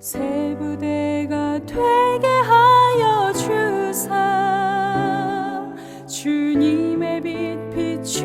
세부대가 되게 하여 주사. 주님의 빛 비추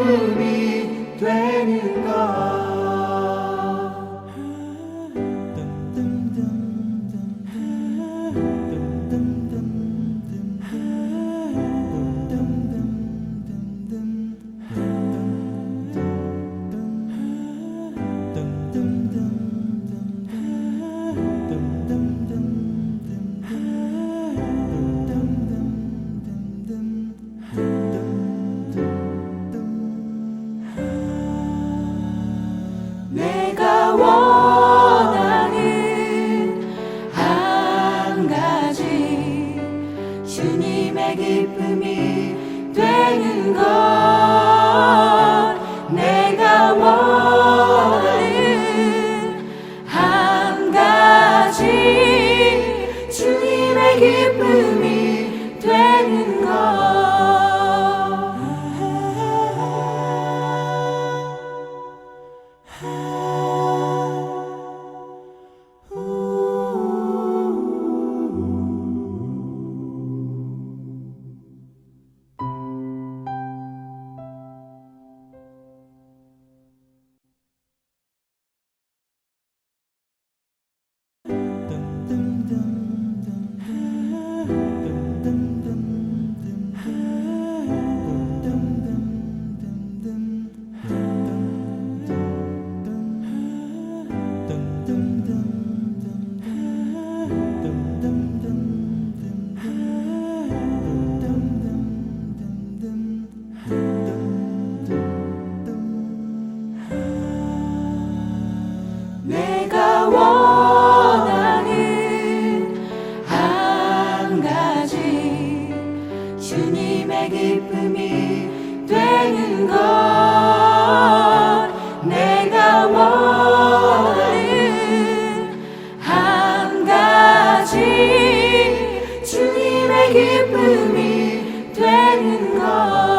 주 기쁨이 되는 것. 둠둠둠 기쁨이 되는 것.